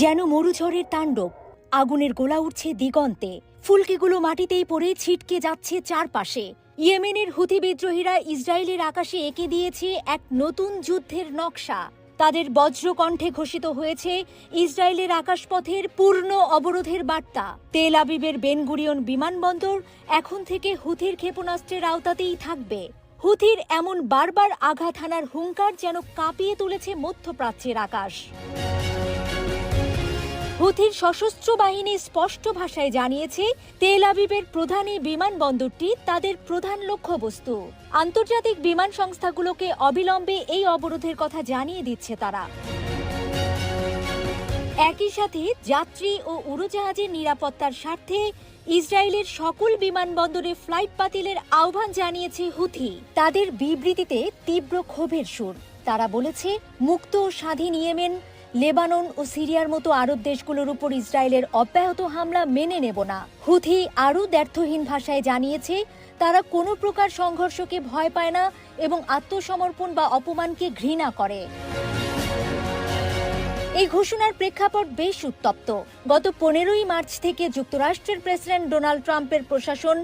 যেন মরুঝড়ের তাণ্ডব। আগুনের গোলা উঠছে দিগন্তে। ফুলকিগুলো মাটিতেই পড়ে ছিটকে যাচ্ছে চারপাশে। ইয়েমেনের হুথি বিদ্রোহীরা ইসরায়েলের আকাশে এঁকে দিয়েছে এক নতুন যুদ্ধের নকশা। তাদের বজ্রকণ্ঠে ঘোষিত হয়েছে ইসরায়েলের আকাশপথের পূর্ণ অবরোধের বার্তা। তেল আবিবের বেনগুরিয়ন বিমানবন্দর এখন থেকে হুথির ক্ষেপণাস্ত্রের আওতাতেই থাকবে। হুথির এমন বারবার আঘাত হানার হুঙ্কার যেন কাঁপিয়ে তুলেছে মধ্যপ্রাচ্যের আকাশ। হুথির সশস্ত্র বাহিনী স্পষ্ট ভাষায় জানিয়েছে, তেল আবিবের প্রধান এই বিমানবন্দরটি তাদের প্রধান লক্ষ্যবস্তু। আন্তর্জাতিক বিমান সংস্থাগুলোকে অবিলম্বে এই অবরোধের কথা জানিয়ে দিচ্ছে তারা। একই সাথে যাত্রী ও উড়োজাহাজের নিরাপত্তার স্বার্থে ইসরায়েলের সকল বিমানবন্দরে ফ্লাইট বাতিলের আহ্বান জানিয়েছে হুথি। তাদের বিবৃতিতে তীব্র ক্ষোভের সুর। তারা বলেছে, মুক্ত ও স্বাধীন ইয়েমেন লেবানন ও সিরিয়ার মতো আরব দেশগুলোর উপর ইসরায়েলের অব্যাহত হামলা মেনে নেব না। হুথি আরও দ্ব্যর্থহীন ভাষায় জানিয়েছে, তারা কোনো প্রকার সংঘর্ষকে ভয় পায় না এবং আত্মসমর্পণ বা অপমানকে ঘৃণা করে। এই ঘোষণার প্রেক্ষাপট বেশ উত্তপ্ত। গত পনেরোই মার্চ থেকে যুক্তরাষ্ট্রের প্রেসিডেন্ট ডোনাল্ড ট্রাম্পের প্রশাসন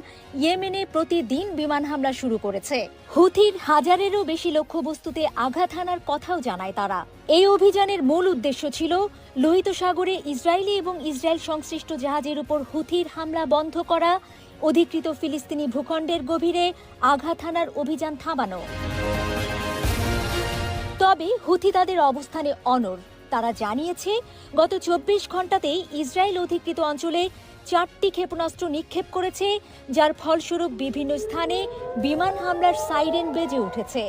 ইয়েমেনে প্রতিদিন বিমান হামলা শুরু করেছে। হুথির হাজারেরও বেশি লক্ষ্যবস্তুতে আঘাত হানার কথাও জানায় তারা। এই অভিযানের মূল উদ্দেশ্য ছিল লোহিত সাগরে ইসরায়েলি এবং ইসরায়েল সংশ্লিষ্ট জাহাজের উপর হুথির হামলা বন্ধ করা, অধিকৃত ফিলিস্তিনি ভূখণ্ডের গভীরে আঘাত হানার অভিযান থামানো। তবে হুথি তাদের অবস্থানে অনড়। তারা জানিয়েছে, গত চব্বিশ ঘন্টাতেই ইসরায়েল অধিকৃত অঞ্চলে চারটি ক্ষেপণাস্ত্র নিক্ষেপ করেছে, যার ফলস্বরূপ বিভিন্ন স্থানে বিমান হামলার সাইরেন বেজে উঠেছে।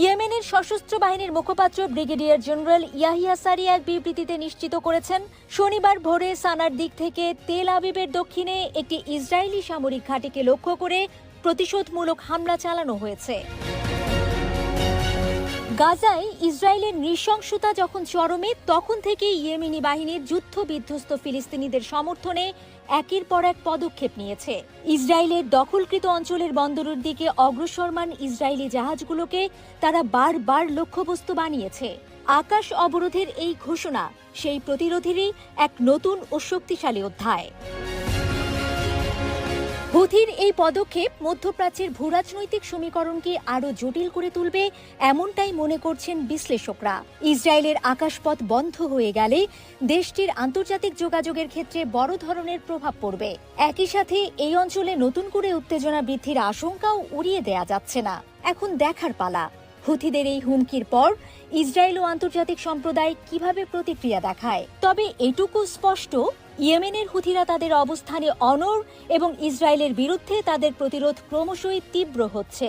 ইয়েমেনের সশস্ত্র বাহিনীর মুখপাত্র ব্রিগেডিয়ার জেনারেল ইয়াহিয়া সারি এক বিবৃতিতে নিশ্চিত করেছেন, শনিবার ভোরে সানার দিক থেকে তেল আবিবের দক্ষিণে একটি ইসরায়েলি সামরিক ঘাঁটিকে লক্ষ্য করে প্রতিশোধমূলক হামলা চালানো হয়েছে। গাজায় ইসরায়েলের নৃশংসতা যখন চরমে, তখন থেকে ইয়েমেনি বাহিনীর যুদ্ধ বিধ্বস্ত ফিলিস্তিনিদের সমর্থনে একের পর এক পদক্ষেপ নিয়েছে। ইসরায়েলের দখলকৃত অঞ্চলের বন্দরের দিকে অগ্রসরমান ইসরায়েলি জাহাজগুলোকে, তারা বারবার লক্ষ্যবস্তু বানিয়েছে। আকাশ অবরোধের এই ঘোষণা সেই প্রতিরোধেরই এক নতুন ও শক্তিশালী অধ্যায়। হুথির এই পদক্ষেপ মধ্যপ্রাচ্যের ভূরাজনৈতিক সমীকরণকে আরও জটিল করে তুলবে এমনটাই মনে করছেন বিশ্লেষকরা। ইসরায়েলের আকাশপথ বন্ধ হয়ে গেলে দেশটির আন্তর্জাতিক যোগাযোগের ক্ষেত্রে বড় ধরনের প্রভাব পড়বে। একই সাথে এই অঞ্চলে নতুন করে উত্তেজনা বৃদ্ধির আশঙ্কাও উড়িয়ে দেয়া যাচ্ছে না। এখন দেখার পালা। হুথিদের এই হুমকির পর ইসরায়েল ও আন্তর্জাতিক সম্প্রদায় কীভাবে প্রতিক্রিয়া দেখায়? তবে এটুকু স্পষ্ট, ইয়েমেনের হুথিরা তাদের অবস্থানে অনর এবং ইসরায়েলের বিরুদ্ধে তাদের প্রতিরোধ ক্রমশই তীব্র হচ্ছে।